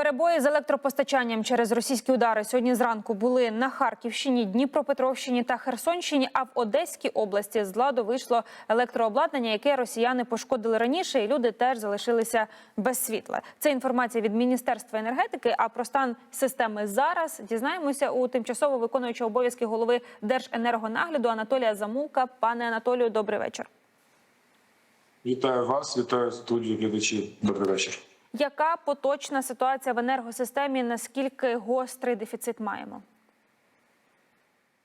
Перебої з електропостачанням через російські удари сьогодні зранку були на Харківщині, Дніпропетровщині та Херсонщині. А в Одеській області з ладу вийшло електрообладнання, яке росіяни пошкодили раніше, і люди теж залишилися без світла. Це інформація від Міністерства енергетики. А про стан системи зараз дізнаємося у тимчасово виконуючого обов'язки голови Держенергонагляду Анатолія Замулка. Пане Анатолію, добрий вечір. Вітаю вас, вітаю студію глядачів. Добрий вечір. Яка поточна ситуація в енергосистемі? Наскільки гострий дефіцит маємо?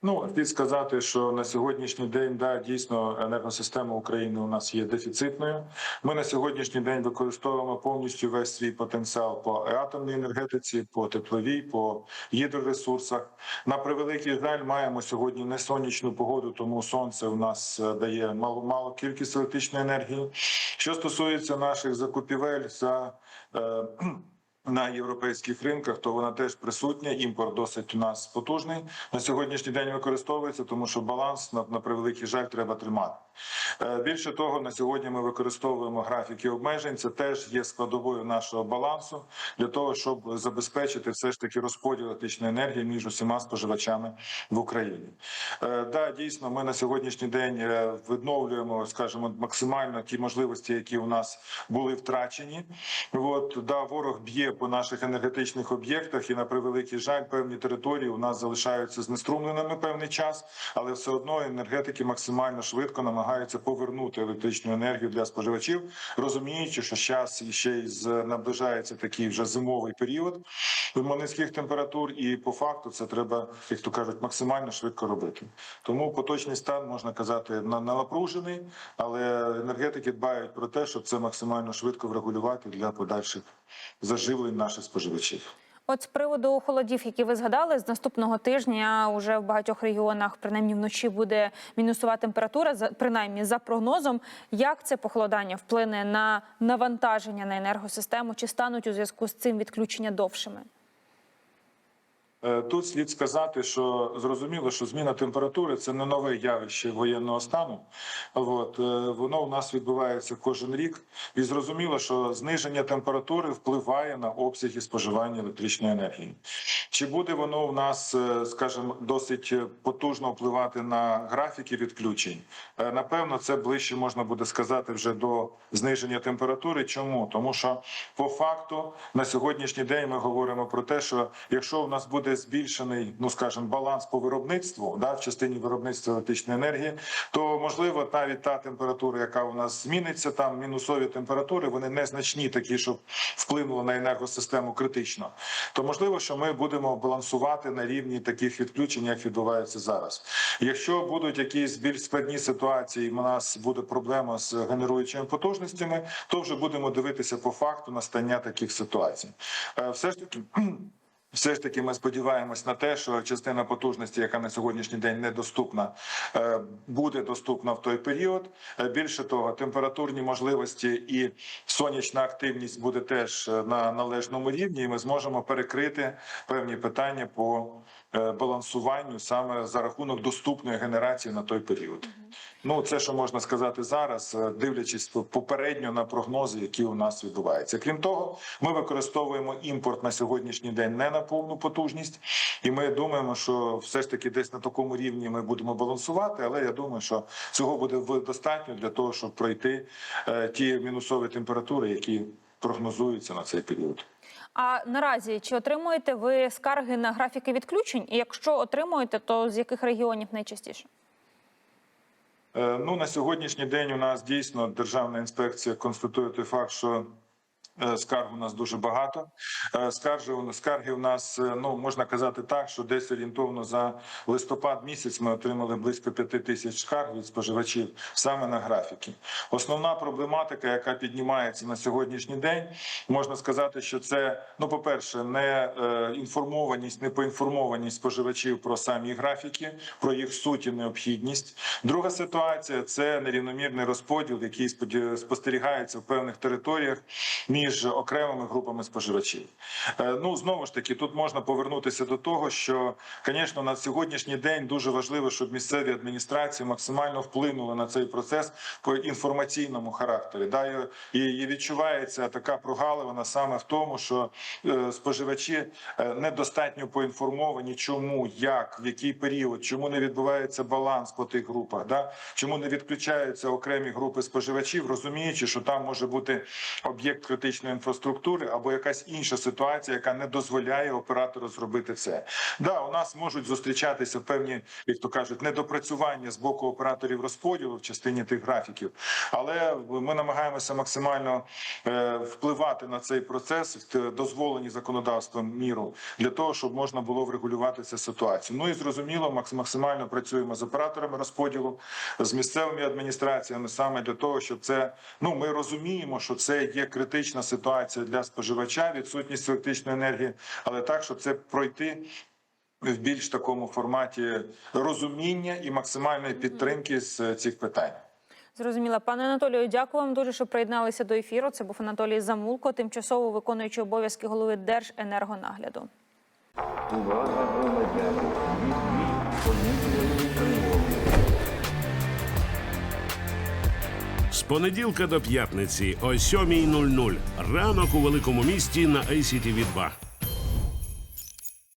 Ну слід сказати, що на сьогоднішній день да дійсно енергосистема України у нас є дефіцитною. Ми на сьогоднішній день використовуємо повністю весь свій потенціал по атомній енергетиці, по тепловій, по гідроресурсах. На превеликий жаль, маємо сьогодні не сонячну погоду, тому сонце у нас е, дає мало мало кількість електричної енергії. Що стосується наших закупівель за е, на європейських ринках, то вона теж присутня. Імпорт досить у нас потужний. На сьогоднішній день використовується, тому що баланс на, на превеликий жаль треба тримати. Е, Більше того, на сьогодні ми використовуємо графіки обмежень. Це теж є складовою нашого балансу для того, щоб забезпечити все ж таки розподіл електричної енергії між усіма споживачами в Україні. Е, Да, дійсно, ми на сьогоднішній день е, відновлюємо, скажімо, максимально ті можливості, які у нас були втрачені. От да, ворог б'є по наших енергетичних об'єктах, і на превеликий жаль, певні території у нас залишаються знеструмленими певний час, але все одно енергетики максимально швидко намагаються повернути електричну енергію для споживачів, розуміючи, що зараз ще й наближається такий вже зимовий період низьких температур, і по факту це треба, як то кажуть, максимально швидко робити. Тому поточний стан можна казати на- напружений, але енергетики дбають про те, щоб це максимально швидко врегулювати для подальших заживлень наших споживачів. От з приводу холодів, які ви згадали, з наступного тижня уже в багатьох регіонах, принаймні вночі, буде мінусова температура, принаймні за прогнозом. Як це похолодання вплине на навантаження на енергосистему? Чи стануть у зв'язку з цим відключення довшими? Е, Тут слід сказати, що зрозуміло, що зміна температури це не нове явище воєнного стану. От е, воно у нас відбувається кожен рік, і зрозуміло, що зниження температури впливає на обсяги споживання електричної енергії. Чи буде воно у нас, е, скажімо, досить потужно впливати на графіки відключень? Напевно, це ближче можна буде сказати вже до зниження температури. Чому? Тому що по факту на сьогоднішній день ми говоримо про те, що якщо у нас буде збільшений, ну скажімо, баланс по виробництву, да, в частині виробництва електричної енергії, то можливо навіть та температура, яка у нас зміниться, там мінусові температури, вони незначні, такі, щоб вплинуло на енергосистему критично. То можливо, що ми будемо балансувати на рівні таких відключень, як відбувається зараз. Якщо будуть якісь більш складні ситуації, у нас буде проблема з генеруючими потужностями, то вже будемо дивитися по факту настання таких ситуацій. Е, Все ж таки. Все ж таки, ми сподіваємось на те, що частина потужності, яка на сьогоднішній день недоступна, е, буде доступна в той період. Е, Більше того, температурні можливості і сонячна активність буде теж е, на належному рівні, і ми зможемо перекрити певні питання по балансуванню саме за рахунок доступної генерації на той період. Ну, це що можна сказати зараз, дивлячись попередньо на прогнози, які у нас відбуваються. Крім того, ми використовуємо імпорт на сьогоднішній день не на повну потужність, і ми думаємо, що все ж таки десь на такому рівні ми будемо балансувати. Але я думаю, що цього буде достатньо для того, щоб пройти е, ті мінусові температури, які прогнозуються на цей період. А наразі чи отримуєте ви скарги на графіки відключень? І якщо отримуєте, то з яких регіонів найчастіше? Е, Ну на сьогоднішній день у нас дійсно державна інспекція констатує той факт, що скарг у нас дуже багато. Е, Скарги, скарги у нас е, ну можна казати так, що десь орієнтовно за листопад місяць ми отримали близько п'яти тисяч скарг від споживачів саме на графіки. Основна проблематика, яка піднімається на сьогоднішній день, можна сказати, що це ну, по перше, не е, інформованість, не поінформованість споживачів про самі графіки, про їх суть і необхідність. Друга ситуація це нерівномірний розподіл, який спостерігається в певних територіях між окремими групами споживачів. Е, Ну знову ж таки, тут можна повернутися до того, що, звісно, на сьогоднішній день дуже важливо, щоб місцеві адміністрації максимально вплинули на цей процес по інформаційному характері. Да, і відчувається така прогалина саме в тому, що е, споживачі е, недостатньо поінформовані, чому, як, в який період, чому не відбувається баланс по тих групах, да? чому не відключаються окремі групи споживачів, розуміючи, що там може бути об'єкт критичної інфраструктури або якась інша ситуація, яка не дозволяє оператору зробити це. Да, у нас можуть зустрічатися певні, як то кажуть, недопрацювання з боку операторів розподілу в частині тих графіків, але ми намагаємося максимально е, впливати на цей процес дозволені законодавством міру для того, щоб можна було врегулювати цю ситуацію. Ну і зрозуміло, макс- максимально працюємо з операторами розподілу, з місцевими адміністраціями саме для того, щоб це ну ми розуміємо, що це є критична ситуація для споживача, відсутність електричної енергії, але так, щоб це пройти. В більш такому форматі розуміння і максимальної підтримки з е, цих питань. Зрозуміла, пане Анатолію, дякую вам дуже, що приєдналися до ефіру. Це був Анатолій Замулко, тимчасово виконуючий обов'язки голови Держенергонагляду. Понеділка до п'ятниці о 7.00. Ранок у великому місті на ACTV 2